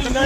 ਟੀਨਾ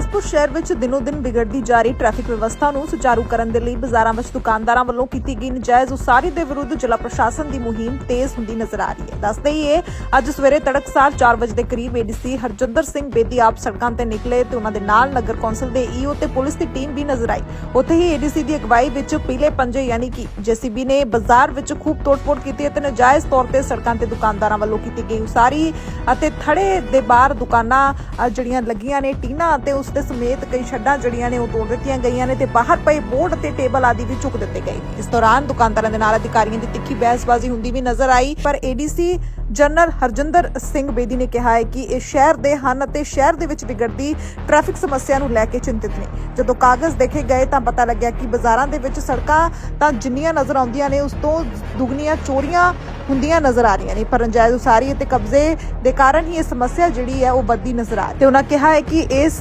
ਗੁਰਦਾਸਪੁਰ ਸ਼ਹਿਰ ਵਿੱਚ ਦਿਨੋ ਦਿਨ ਵਿਗੜਦੀ ਜਾ ਰਹੀ ਟ੍ਰੈਫਿਕ ਵਿਵਸਥਾ ਨੂੰ ਸੁਚਾਰੂ ਕਰਨ ਦੇ ਲਈ ਬਾਜ਼ਾਰਾਂ ਵਿੱਚ ਦੁਕਾਨਦਾਰਾਂ ਵੱਲੋਂ ਕੀਤੀ ਗਈ ਨਜਾਇਜ਼ ਉਸਾਰੀ ਦੇ ਵਿਰੁੱਧ ਜ਼ਿਲ੍ਹਾ ਪ੍ਰਸ਼ਾਸਨ ਦੀ ਮੁਹਿੰਮ ਤੇਜ਼ ਹੁੰਦੀ ਨਜ਼ਰ ਆ ਰਹੀ ਹੈ। ਦੱਸਦੇ ਹੀ ਇਹ ਅੱਜ ਸਵੇਰੇ ਤੜਕਸਾਰ 4 ਵਜੇ ਦੇ ਕਰੀਬ ਏਡੀਸੀ ਹਰਜਿੰਦਰ ਸਿੰਘ ਬੇਦੀ ਆਪ ਸੜਕਾਂ ਤੇ ਨਿਕਲੇ ਤੇ ਉਹਨਾਂ ਦੇ ਨਾਲ ਨਗਰ ਕੌਂਸਲ ਦੇ ਈਓ ਤੇ ਪੁਲਿਸ ਦੀ ਟੀਮ ਵੀ ਨਜ਼ਰ ਆਈ। ਉੱਥੇ ਹੀ ਏਡੀਸੀ ਦੀ ਅਗਵਾਈ ਵਿੱਚ ਪੀਲੇ ਪੰਜੇ ਯਾਨੀ ਕਿ ਜੇਸੀਬੀ ਨੇ ਬਾਜ਼ਾਰ ਵਿੱਚ ਖੂਬ ਤੋੜਫੋੜ ਕੀਤੀ ਅਤੇ ਨਜਾਇਜ਼ ਤੌਰ ਤੇ ਸੜਕਾਂ ਤੇ ਦੁਕਾਨਦਾਰਾਂ ਵੱਲੋਂ ਕੀਤੀ ਗਈ ਉਸਾਰੀ ਅਤੇ ਥੜੇ ਦੇ ਬਾਹਰ ਦੁਕਾਨਾਂ ਜਿਹੜੀਆਂ ਲੱਗੀਆਂ ਨੇ ਟੀਨਾ ਅਤੇ ਉਸ ਦੇ ਸਮੇਤ ਕਈ ਛੱਡਾਂ ਜਿਹੜੀਆਂ ਨੇ ਉਹ ਤੋੜ ਦਿੱਤੀਆਂ ਗਈਆਂ ਨੇ ਤੇ ਬਾਹਰ ਪਏ ਬੋਰਡ ਤੇ ਟੇਬਲ ਆਦਿ ਵੀ ਚੁੱਕ ਦਿੱਤੇ ਗਏ। ਇਸ ਦੌਰਾਨ ਦੁਕਾਨਦਾਰਾਂ ਦੇ ਨਾਲ ਅਧਿਕਾਰੀਆਂ ਦੀ ਤਿੱਖੀ ਬਹਿਸਬਾਜ਼ੀ ਹੁੰਦੀ ਵੀ ਨਜ਼ਰ ਆਈ, ਪਰ ਏਡੀਸੀ ਜਨਰਲ ਹਰਜਿੰਦਰ ਸਿੰਘ ਬੇਦੀ ਨੇ ਕਿਹਾ ਹੈ ਕਿ ਇਹ ਸ਼ਹਿਰ ਦੇ ਹਨ ਅਤੇ ਸ਼ਹਿਰ ਦੇ ਵਿੱਚ ਵਿਗੜਦੀ ਟ੍ਰੈਫਿਕ ਸਮੱਸਿਆ ਨੂੰ ਲੈ ਕੇ ਚਿੰਤਿਤ ਨੇ। ਜਦੋਂ ਕਾਗਜ਼ ਦੇਖੇ ਗਏ ਤਾਂ ਪਤਾ ਲੱਗਿਆ ਕਿ ਬਾਜ਼ਾਰਾਂ ਦੇ ਵਿੱਚ ਸੜਕਾਂ ਤਾਂ ਜਿੰਨੀਆਂ ਨਜ਼ਰ ਆਉਂਦੀਆਂ ਨੇ, ਉਸ ਤੋਂ ਦੁਗਣੀਆਂ ਚੋਰੀਆਂ ਹੁੰਦੀਆਂ ਨਜ਼ਰ ਆ ਰਹੀਆਂ ਨੇ। ਪਰ ਨਜਾਇਜ਼ ਉਸਾਰੀ ਅਤੇ ਕਬਜ਼ੇ ਦੇ ਕਾਰਨ ਹੀ ਇਹ ਸਮੱਸਿਆ ਜਿਹੜੀ ਹੈ ਉਹ ਵੱਧਦੀ ਨਜ਼ਰ ਆ ਰਹੀ ਤੇ ਉਹਨਾਂ ਕਿਹਾ ਹੈ ਕਿ ਇਸ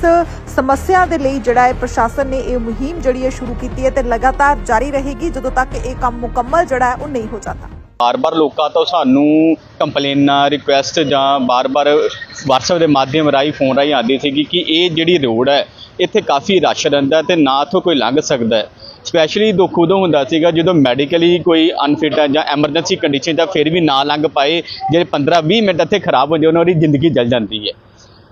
ਸਮੱਸਿਆ ਦੇ ਲਈ ਜਿਹੜਾ ਹੈ ਪ੍ਰਸ਼ਾਸਨ ਨੇ ਇਹ ਮੁਹਿੰਮ ਜਿਹੜੀ ਹੈ ਸ਼ੁਰੂ ਕੀਤੀ ਹੈ ਤੇ ਲਗਾਤਾਰ ਜਾਰੀ ਰਹੇਗੀ। ਜਦੋਂ ਤੱਕ ਇਹ ਕੰਮ ਮੁਕੰਮਲ ਜਿਹੜਾ ਹੈ ਉਹ ਨਹੀਂ ਹੋ ਜਾਂਦਾ। ਬਾਰ-ਬਾਰ ਲੋਕਾਂ ਤੋਂ ਸਾਨੂੰ ਕੰਪਲੇਨਾਂ ਰਿਕੁਐਸਟ ਜਾਂ ਬਾਰ-ਬਾਰ WhatsApp ਦੇ ਮਾਧਿਅਮ ਰਾਹੀਂ ਫੋਨ ਰਾਹੀਂ ਆਉਂਦੀ ਸੀਗੀ ਕਿ ਇਹ ਜਿਹੜੀ ਰੋਡ ਹੈ, ਇੱਥੇ ਕਾਫੀ ਰਸ਼ ਰਹਿੰਦਾ ਤੇ ਨਾ ਇੱਥੋਂ ਕੋਈ ਲੰਘ ਸਕਦਾ ਸਪੈਸ਼ਲੀ ਦੁੱਖ ਉਦੋਂ ਹੁੰਦਾ ਸੀਗਾ ਜਦੋਂ ਮੈਡੀਕਲੀ ਕੋਈ ਅਨਫਿਟ ਹੈ ਜਾਂ ਐਮਰਜੈਂਸੀ ਕੰਡੀਸ਼ਨ ਤਾਂ ਫਿਰ ਵੀ ਨਾ ਲੰਘ ਪਾਏ ਜਿਹੜੇ 15-20 ਮਿੰਟ ਇੱਥੇ ਖਰਾਬ ਹੋ ਜਾਏ ਉਹਨਾਂ ਦੀ ਜ਼ਿੰਦਗੀ ਜਲ ਜਾਂਦੀ ਹੈ।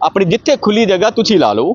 ਆਪਣੀ ਜਿੱਥੇ ਖੁੱਲੀ ਜਗ੍ਹਾ ਤੁਸੀਂ ਲਾ ਲਓ।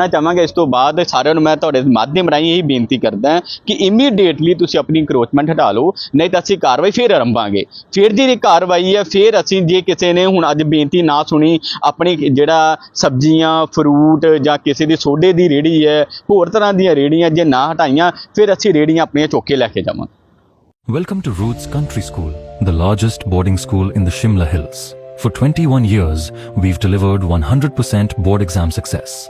ਚਾਹਾਂਗਾ ਇਸ ਤੋਂ ਬਾਅਦ ਸਾਰਿਆਂ ਨੂੰ ਮੈਂ ਤੁਹਾਡੇ ਮਾਧਿਅਮ ਰਾਹੀਂ ਇਹੀ ਬੇਨਤੀ ਕਰਦਾ ਕਿ ਇਮੀਡੀਏਟਲੀ ਤੁਸੀਂ ਆਪਣੀ ਇਨਕਰੋਚਮੈਂਟ ਹਟਾ ਲਓ ਨਹੀਂ ਤਾਂ ਅਸੀਂ ਕਾਰਵਾਈ ਫੇਰ ਆਰੰਭਾਂਗੇ ਫਿਰ ਜਿਹੜੀ ਕਾਰਵਾਈ ਹੈ ਫਿਰ ਅਸੀਂ ਜੇ ਕਿਸੇ ਨੇ ਹੁਣ ਅੱਜ ਬੇਨਤੀ ਨਾ ਸੁਣੀ ਆਪਣੀ ਜਿਹੜਾ ਸਬਜ਼ੀਆਂ ਫਰੂਟ ਜਾਂ ਕਿਸੇ ਦੀ ਸੋਡੇ ਦੀ ਰੇੜੀ ਹੈ ਹੋਰ ਤਰ੍ਹਾਂ ਦੀਆਂ ਰੇੜੀਆਂ ਜੇ ਨਾ ਹਟਾਈਆਂ ਫਿਰ ਅਸੀਂ ਰੇੜੀਆਂ ਆਪਣੀਆਂ ਚੁੱਕ ਲੈ ਕੇ ਜਾਵਾਂਗੇ Welcome to Roots Country School, the largest boarding school in the Shimla Hills. For 21 years, we've delivered 100% board exam success.